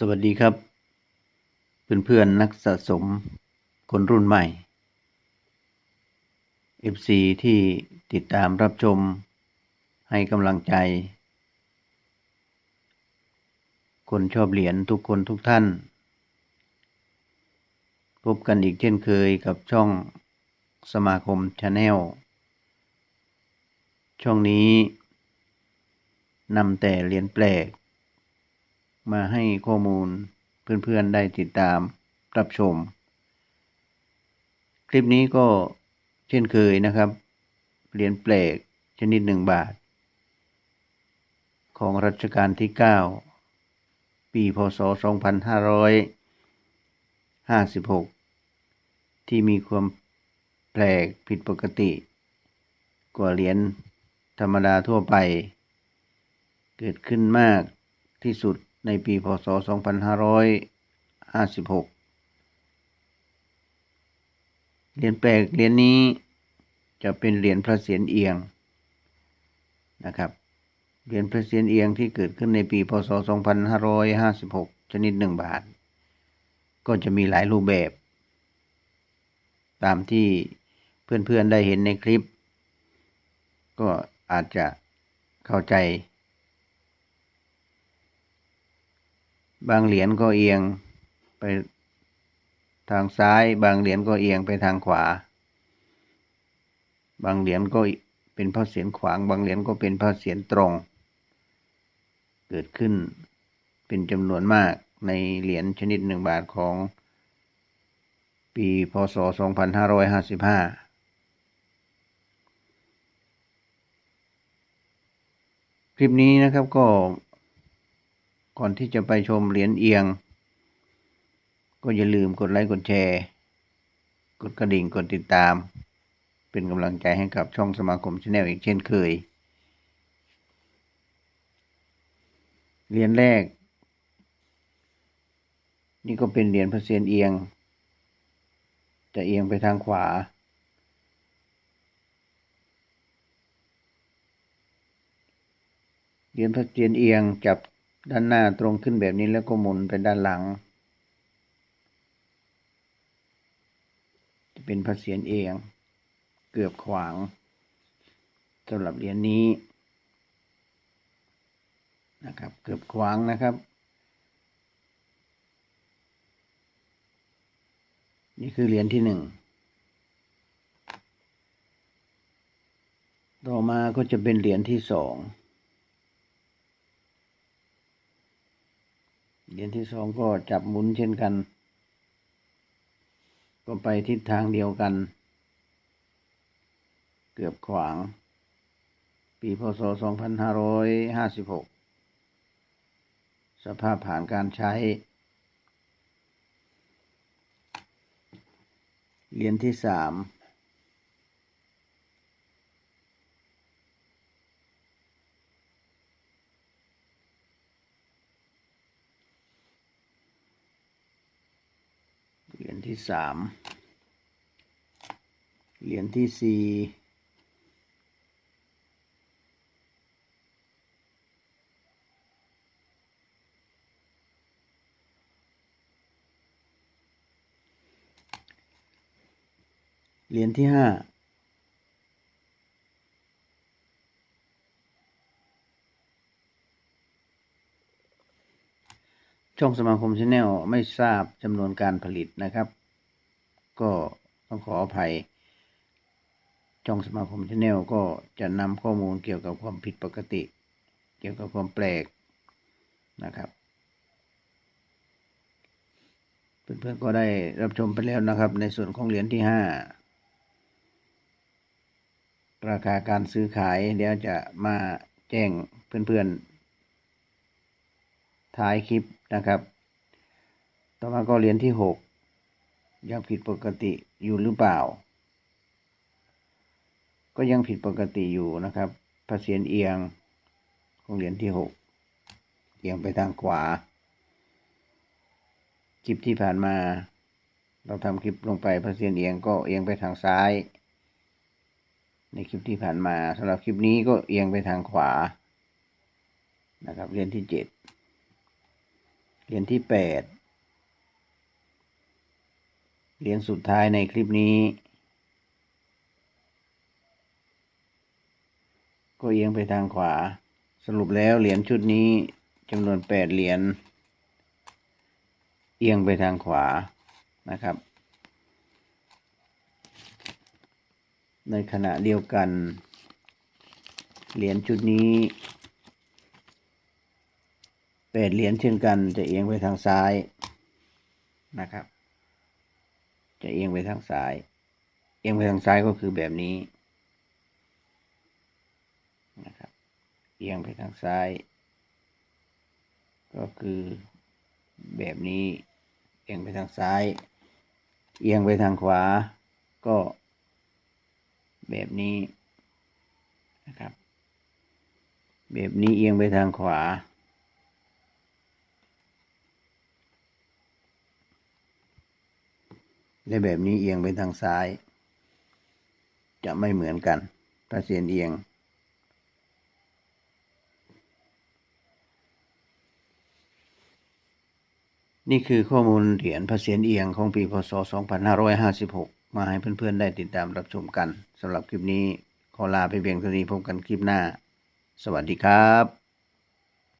สวัสดีครับ เพื่อนๆนักสะสมคนรุ่นใหม่ FC ที่ติดตามรับชมให้กำลังใจ คนชอบเหรียญทุกคนทุกท่าน พบกันอีกเช่นเคยกับช่องสมาคมชาแนลช่องนี้นำแต่เหรียญแปลก มาให้ข้อมูลเพื่อนๆได้ติดตามรับชม คลิปนี้ก็เช่นเคยนะครับเหรียญแปลกชนิดหนึ่งบาท ของรัชกาลที่ 9 ปีพศ 2556 ที่มีความแปลกผิดปกติ กว่าเหรียญธรรมดาทั่วไป เกิดขึ้นมากที่สุด ในปีพศ 2556 เหรียญแปลกเหรียญนี้จะเป็นเหรียญพระเศียรเอียงนะครับ เหรียญพระเศียรเอียงที่เกิดขึ้นในปีพศ 2556 ชนิดหนึ่งบาท ก็จะมีหลายรูปแบบ ตามที่เพื่อนๆได้เห็นในคลิป ก็อาจจะเข้าใจ บางเหรียญก็เอียงไปทางซ้าย บางเหรียญก็เอียงไปทางขวา บางเหรียญก็เป็นพระเศียรขวาง บางเหรียญก็เป็นพระเศียรตรง เกิดขึ้นเป็นจำนวนมากในเหรียญชนิดหนึ่งบาทของปีพศ 2555คลิปนี้นะครับก็ ก่อนที่จะไปชมเหรียญเอียง ก็อย่าลืมกดไลค์กดแชร์ กดกระดิ่งกดติดตาม เป็นกำลังใจให้กับช่องสมาคมชาแนลอีกเช่นเคย เหรียญแรก นี่ก็เป็นเหรียญพระเศียรเอียง จะเอียงไปทางขวาเหรียญพระเศียรเอียงจับ ด้านหน้าตรงขึ้นแบบนี้แล้วก็หมุนไปด้านหลัง จะเป็นพระเศียรเองเกือบขวางสำหรับเหรียญนี้นะครับ เกือบขวางนะครับ นี่คือเหรียญที่หนึ่งต่อมาก็จะเป็นเหรียญที่สอง เหรียญที่สองก็จับหมุนเช่นกัน ก็ไปทิศทางเดียวกัน เกือบขวาง ปีพศ 2556 สภาพผ่านการใช้ เหรียญที่สาม เหรียญ ที่สามเหรียญที่สี่เหรียญที่ห้าช่องสมาคมชาแนลไม่ทราบจำนวนการผลิตนะครับ ก็ต้องขออภัย ช่องสมาคมชาแนลก็จะนำข้อมูลเกี่ยวกับความผิดปกติ เกี่ยวกับความแปลกนะครับเพื่อนๆก็ได้รับชมไปแล้วนะครับ ในส่วนของเหรียญที่ห้าราคาการซื้อขายเดี๋ยวจะมาแจ้งเพื่อนๆท้ายคลิปนะครับ ต่อมาก็เหรียญที่หก ยังผิดปกติอยู่หรือเปล่า ก็ยังผิดปกติอยู่นะครับพระเศียรเอียงของเหรียญที่หกเอียงไปทางขวา คลิปที่ผ่านมา เราทำคลิปลงไปพระเศียรเอียงก็เอียงไปทางซ้าย ในคลิปที่ผ่านมาสำหรับคลิปนี้ก็เอียงไปทางขวา นะครับเหรียญที่เจ็ดเหรียญที่แปด เหรียญสุดท้ายในคลิปนี้ ก็เอียงไปทางขวา สรุปแล้วเหรียญชุดนี้จำนวนแปดเหรียญเอียงไปทางขวานะครับ ในขณะเดียวกัน เหรียญชุดนี้แปดเหรียญเช่นกันจะเอียงไปทางซ้ายนะครับ จะเอียงไปทางซ้าย เอียงไปทางซ้ายก็คือแบบนี้นะครับ เอียงไปทางซ้าย ก็คือแบบนี้ เอียงไปทางซ้าย เอียงไปทางขวา ก็แบบนี้นะครับ แบบนี้เอียงไปทางขวา และแบบนี้เอียงไปทางซ้าย จะไม่เหมือนกันถ้าเสียนเอียง นี่คือข้อมูลเหรียญพระเศียรเอียงของปีพศ 2556 มาให้เพื่อนๆได้ติดตามรับชมกันสำหรับคลิปนี้ขอลาไปเพียงเท่านี้พบกันคลิปหน้า สวัสดีครับ